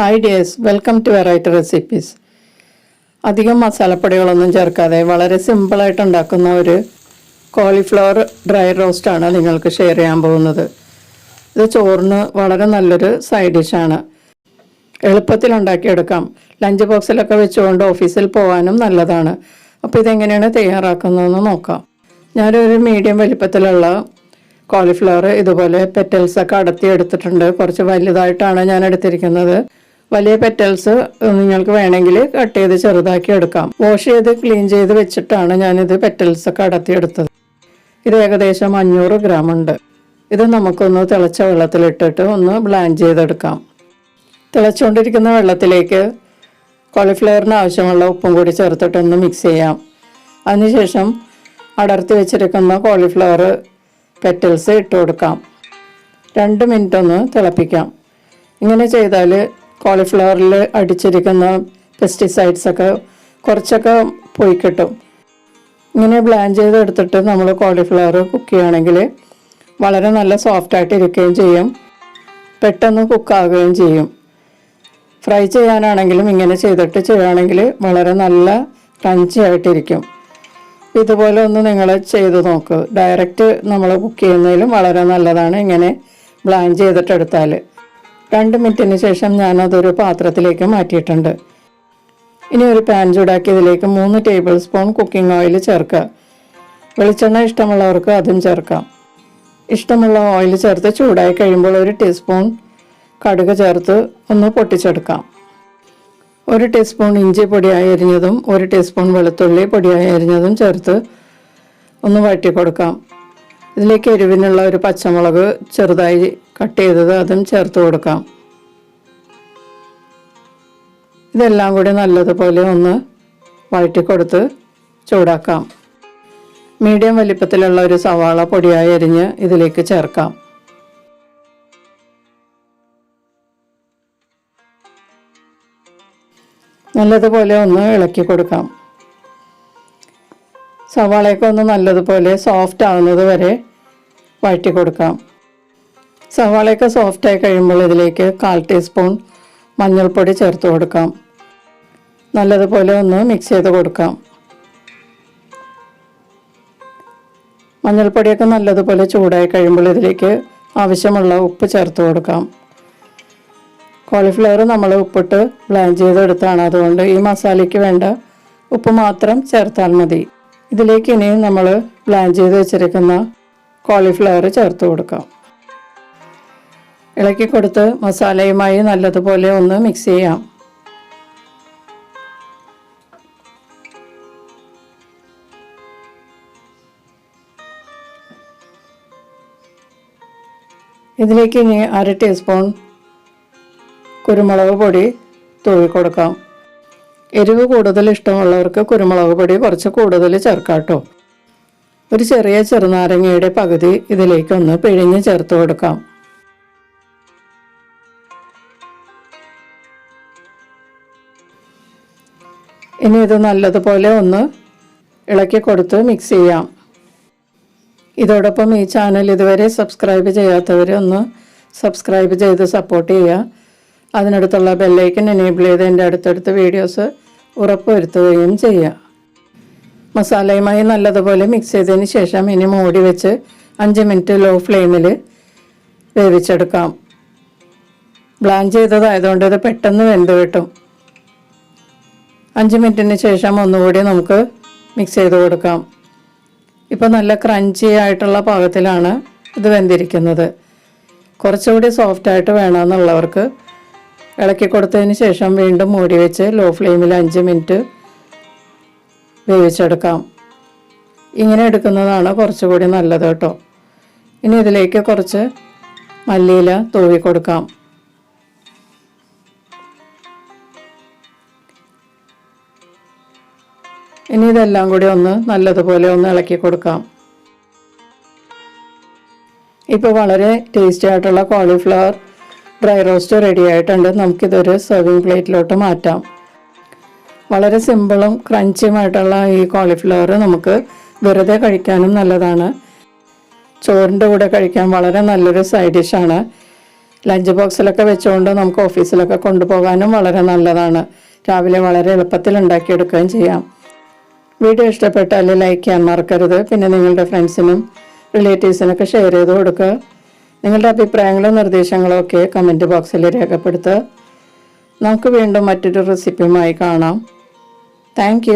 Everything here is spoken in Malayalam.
Hi dears welcome to variety recipes അധികം മസാലപ്പൊടികളൊന്നും ചേർക്കാതെ വളരെ സിമ്പിളായിട്ട് ഉണ്ടാക്കുന്ന ഒരു കോളിഫ്ലവർ ഡ്രൈ റോസ്റ്റാണ് നിങ്ങൾക്ക് ഷെയർ ചെയ്യാൻ പോകുന്നത്. ഇത് ചോറിന് വളരെ നല്ലൊരു സൈഡ് ഡിഷാണ് എളുപ്പത്തിൽ ഉണ്ടാക്കിയെടുക്കാം. ലഞ്ച് ബോക്സിലൊക്കെ വെച്ചുകൊണ്ട് ഓഫീസിൽ പോകാനും നല്ലതാണ്. അപ്പോൾ ഇതെങ്ങനെയാണ് തയ്യാറാക്കുന്നതെന്ന് നോക്കാം. ഞാനൊരു മീഡിയം വലിപ്പത്തിലുള്ള കോളിഫ്ലവർ ഇതുപോലെ പെറ്റൽസൊക്കെ അടത്തി എടുത്തിട്ടുണ്ട്. കുറച്ച് വലുതായിട്ടാണ് ഞാൻ എടുത്തിരിക്കുന്നത്. വലിയ പെറ്റൽസ് നിങ്ങൾക്ക് വേണമെങ്കിൽ കട്ട് ചെയ്ത് ചെറുതാക്കി എടുക്കാം. വാഷ് ചെയ്ത് ക്ലീൻ ചെയ്ത് വെച്ചിട്ടാണ് ഞാനിത് പെറ്റൽസ് ഒക്കെ അടത്തി എടുത്തത് ഇത് ഏകദേശം അഞ്ഞൂറ് ഗ്രാം ഉണ്ട്. ഇത് നമുക്കൊന്ന് തിളച്ച വെള്ളത്തിലിട്ടിട്ട് ഒന്ന് ബ്ലാൻഡ് ചെയ്തെടുക്കാം. തിളച്ചുകൊണ്ടിരിക്കുന്ന വെള്ളത്തിലേക്ക് കോളിഫ്ലവറിന് ആവശ്യമുള്ള ഉപ്പും കൂടി ചേർത്തിട്ടൊന്ന് മിക്സ് ചെയ്യാം. അതിനുശേഷം അടർത്തി വെച്ചിരിക്കുന്ന കോളിഫ്ലവർ പെറ്റൽസ് ഇട്ട് കൊടുക്കാം. രണ്ട് മിനിറ്റ് ഒന്ന് തിളപ്പിക്കാം. ഇങ്ങനെ ചെയ്താൽ കോളിഫ്ലവറിൽ അടിച്ചിരിക്കുന്ന പെസ്റ്റിസൈഡ്സൊക്കെ കുറച്ചൊക്കെ പോയി കിട്ടും. ഇങ്ങനെ ബ്ലാൻ ചെയ്തെടുത്തിട്ട് നമ്മൾ കോളിഫ്ലവർ കുക്ക് ചെയ്യുകയാണെങ്കിൽ വളരെ നല്ല സോഫ്റ്റായിട്ട് ഇരിക്കുകയും ചെയ്യും. പെട്ടെന്ന് കുക്കാകുകയും ചെയ്യും. ഫ്രൈ ചെയ്യാനാണെങ്കിലും ഇങ്ങനെ ചെയ്തിട്ട് ചെയ്യുകയാണെങ്കിൽ വളരെ നല്ല ക്രഞ്ചി ആയിട്ടിരിക്കും. ഇതുപോലെ ഒന്ന് നിങ്ങൾ ചെയ്ത് നോക്കുക ഡയറക്റ്റ് നമ്മൾ കുക്ക് ചെയ്യുന്നതിലും വളരെ നല്ലതാണ് ഇങ്ങനെ ബ്ലാൻ ചെയ്തിട്ടെടുത്താൽ രണ്ട് മിനിറ്റിന് ശേഷം ഞാനതൊരു പാത്രത്തിലേക്ക് മാറ്റിയിട്ടുണ്ട്. ഇനി ഒരു പാൻ ചൂടാക്കി ഇതിലേക്ക് മൂന്ന് ടേബിൾ സ്പൂൺ കുക്കിംഗ് ഓയിൽ ചേർക്കുക. വെളിച്ചെണ്ണ ഇഷ്ടമുള്ളവർക്ക് അതും ചേർക്കാം. ഇഷ്ടമുള്ള ഓയിൽ ചേർത്ത് ചൂടായി കഴിയുമ്പോൾ ഒരു ടീസ്പൂൺ കടുക് ചേർത്ത് ഒന്ന് പൊട്ടിച്ചെടുക്കാം. ഒരു ടീസ്പൂൺ ഇഞ്ചി പൊടിയായി അരിഞ്ഞതും ഒരു ടീസ്പൂൺ വെളുത്തുള്ളി പൊടിയായി അരിഞ്ഞതും ചേർത്ത് ഒന്ന് വഴറ്റി കൊടുക്കാം. ഇതിലേക്ക് എരിവിനുള്ള ഒരു പച്ചമുളക് ചെറുതായി കട്ട് ചെയ്തത് അതും ചേർത്ത് കൊടുക്കാം. ഇതെല്ലാം കൂടി നല്ലതുപോലെ ഒന്ന് വഴറ്റിക്കൊടുത്ത് ചൂടാക്കാം. മീഡിയം വലിപ്പത്തിലുള്ള ഒരു സവാള പൊടിയായി അരിഞ്ഞ് ഇതിലേക്ക് ചേർക്കാം. നല്ലതുപോലെ ഒന്ന് ഇളക്കി കൊടുക്കാം. സവാളയൊക്കെ ഒന്ന് നല്ലതുപോലെ സോഫ്റ്റ് ആവുന്നത് വരെ വഴറ്റി കൊടുക്കാം. സവാളയൊക്കെ സോഫ്റ്റായി കഴിയുമ്പോൾ ഇതിലേക്ക് കാൽ ടീസ്പൂൺ മഞ്ഞൾപ്പൊടി ചേർത്ത് കൊടുക്കാം. നല്ലതുപോലെ ഒന്ന് മിക്സ് ചെയ്ത് കൊടുക്കാം. മഞ്ഞൾപ്പൊടിയൊക്കെ നല്ലതുപോലെ ചൂടായി കഴിയുമ്പോൾ ഇതിലേക്ക് ആവശ്യമുള്ള ഉപ്പ് ചേർത്ത് കൊടുക്കാം. കോളിഫ്ലവർ നമ്മൾ ഉപ്പിട്ട് ബ്ലാൻഡ് ചെയ്തെടുത്താണ്. അതുകൊണ്ട് ഈ മസാലയ്ക്ക് വേണ്ട ഉപ്പ് മാത്രം ചേർത്താൽ മതി. ഇതിലേക്ക് ഇനി നമ്മൾ ബ്ലാൻഡ് ചെയ്ത് വെച്ചിരിക്കുന്ന കോളിഫ്ലവർ ചേർത്ത് കൊടുക്കാം. ഇളക്കി കൊടുത്ത് മസാലയുമായി നല്ലതുപോലെ ഒന്ന് മിക്സ് ചെയ്യാം. ഇതിലേക്ക് ഇനി അര ടീസ്പൂൺ കുരുമുളക് പൊടി തൂവി കൊടുക്കാം. എരിവ് കൂടുതൽ ഇഷ്ടമുള്ളവർക്ക് കുരുമുളക് പൊടി കുറച്ച് കൂടുതൽ ചേർക്കാം കേട്ടോ ഒരു ചെറിയ ചെറുനാരങ്ങയുടെ പകുതി ഇതിലേക്കൊന്ന് പിഴിഞ്ഞ് ചേർത്ത് കൊടുക്കാം. ഇനി ഇത് നല്ലതുപോലെ ഒന്ന് ഇളക്കി കൊടുത്ത് മിക്സ് ചെയ്യാം. ഇതോടൊപ്പം ഈ ചാനൽ ഇതുവരെ സബ്സ്ക്രൈബ് ചെയ്യാത്തവർ ഒന്ന് സബ്സ്ക്രൈബ് ചെയ്ത് സപ്പോർട്ട് ചെയ്യുക. അതിനടുത്തുള്ള ബെല്ലൈക്കൻ എനേബിൾ ചെയ്ത് എന്റെ അടുത്തടുത്ത വീഡിയോസ് ഉറപ്പുവരുത്തുകയും ചെയ്യുക. മസാലയുമായി നല്ലതുപോലെ മിക്സ് ചെയ്തതിന് ശേഷം ഇനി മൂടി വെച്ച് അഞ്ച് മിനിറ്റ് ലോ ഫ്ലെയിമിൽ വേവിച്ചെടുക്കാം. ബ്ലാൻ ചെയ്തതായതുകൊണ്ട് ഇത് പെട്ടെന്ന് വെന്ത് കിട്ടും. അഞ്ച് മിനിറ്റിന് ശേഷം ഒന്നുകൂടി നമുക്ക് മിക്സ് ചെയ്ത് കൊടുക്കാം. ഇപ്പോൾ നല്ല ക്രഞ്ചി ആയിട്ടുള്ള പാകത്തിലാണ് ഇത് വെന്തിരിക്കുന്നത്. കുറച്ചുകൂടി സോഫ്റ്റായിട്ട് വേണമെന്നുള്ളവർക്ക് ഇളക്കി കൊടുത്തതിന് ശേഷം വീണ്ടും മൂടി വെച്ച് ലോ ഫ്ലെയിമിൽ അഞ്ച് മിനിറ്റ് വേവിച്ചെടുക്കാം. ഇങ്ങനെ എടുക്കുന്നതാണ് കുറച്ചുകൂടി നല്ലത് കേട്ടോ. ഇനി ഇതിലേക്ക് കുറച്ച് മല്ലിയില തൂവി കൊടുക്കാം. ഇനി ഇതെല്ലാം കൂടി ഒന്ന് നല്ലതുപോലെ ഒന്ന് ഇളക്കി കൊടുക്കാം. ഇപ്പോൾ വളരെ ടേസ്റ്റി ആയിട്ടുള്ള കോളിഫ്ലവർ ഡ്രൈ റോസ്റ്റ് റെഡി ആയിട്ടുണ്ട്. നമുക്കിതൊരു സെർവിങ് പ്ലേറ്റിലോട്ട് മാറ്റാം. വളരെ സിമ്പിളും ക്രഞ്ചിയുമായിട്ടുള്ള ഈ കോളിഫ്ലവർ നമുക്ക് വെറുതെ കഴിക്കാനും നല്ലതാണ്. ചോറിന്റെ കൂടെ കഴിക്കാൻ വളരെ നല്ലൊരു സൈഡ് ഡിഷാണ് ലഞ്ച് ബോക്സിലൊക്കെ വെച്ചുകൊണ്ട് നമുക്ക് ഓഫീസിലൊക്കെ കൊണ്ടുപോകാനും വളരെ നല്ലതാണ്. രാവിലെ വളരെ എളുപ്പത്തിൽ ഉണ്ടാക്കിയെടുക്കുകയും ചെയ്യാം. വീഡിയോ ഇഷ്ടപ്പെട്ടാൽ ലൈക്ക് ചെയ്യാൻ മറക്കരുത്. പിന്നെ നിങ്ങളുടെ ഫ്രണ്ട്സിനും റിലേറ്റീവ്സിനൊക്കെ ഷെയർ ചെയ്ത് കൊടുക്കുക. നിങ്ങളുടെ അഭിപ്രായങ്ങളും നിർദ്ദേശങ്ങളും ഒക്കെ കമന്റ് ബോക്സിൽ രേഖപ്പെടുത്തുക. നമുക്ക് വീണ്ടും മറ്റൊരു റെസിപ്പിയുമായി കാണാം. താങ്ക്